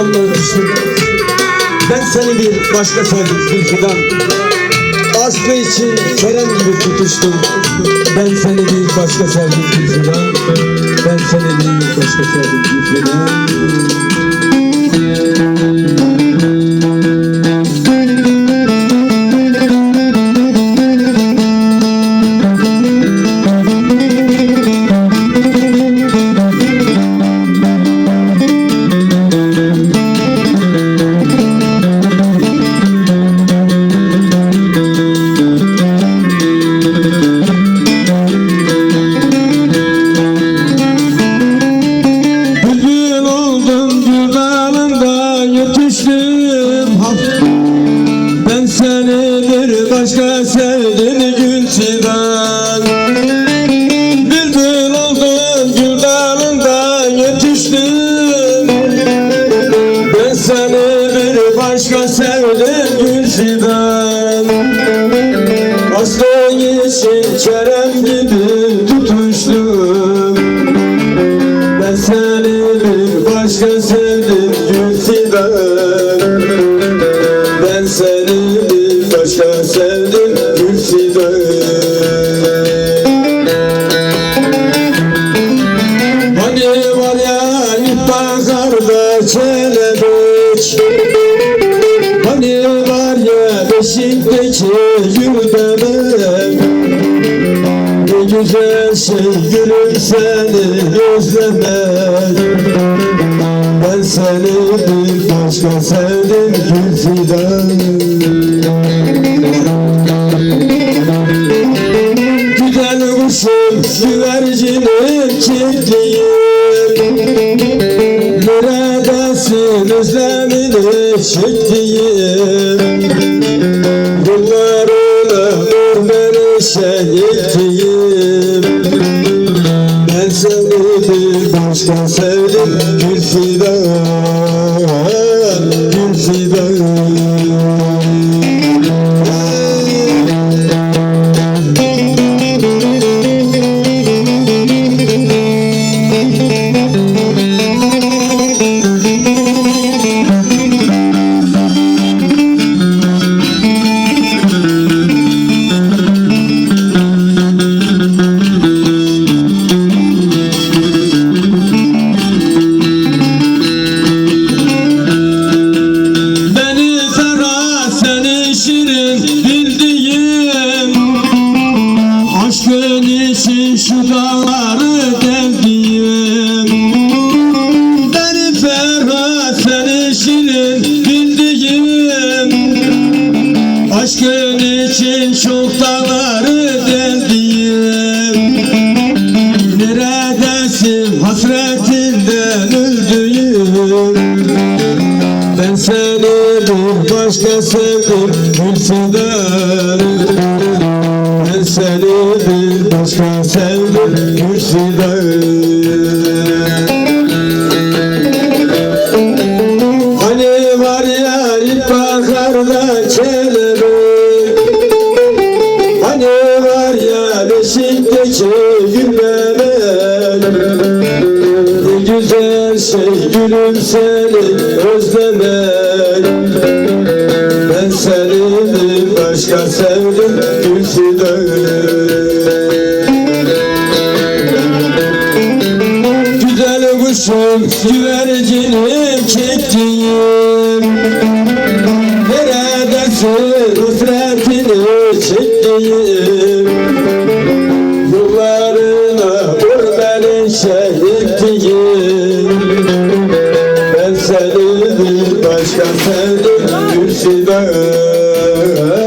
canlı. Ben seni bir başka sevdim Gülfidan. Aşkı için Kerem gibi tutuştum. Ben seni bir başka sevdim Gülfidan. Ben seni bir başka sevdim Gülfidan. Seni bir başka sevdim gül fidan Aslı için Kerem gibi tutuştum. Ben seni bir başka sevdim Gülfidan Ben seni bir başka sevdim Gülfidan Hani var ya ilkbaharda kelebek gül bebek ne şey Ben seni bir başka sevdim gül fidan Güzel kuşum güvercinim çektiğim. Neredesin özlemini çektiğim şehittiğim Ben seni bir başka sevdim Gül fidan, gül Aşkın için çok dağları deldiğim. Neredesin? Hasretinden öldüğüm. Ben seni bir başka sevdim Gülsüden Ben seni bir başka sevdim Gülsüden ne güzel şey gülüm seni özlemek Ben seni başka sevdim Gülsüden Güzel kuşum güvercinim çektiğim. Neredesin hasretini çektiğim sevdim başka sevdim Gülsüme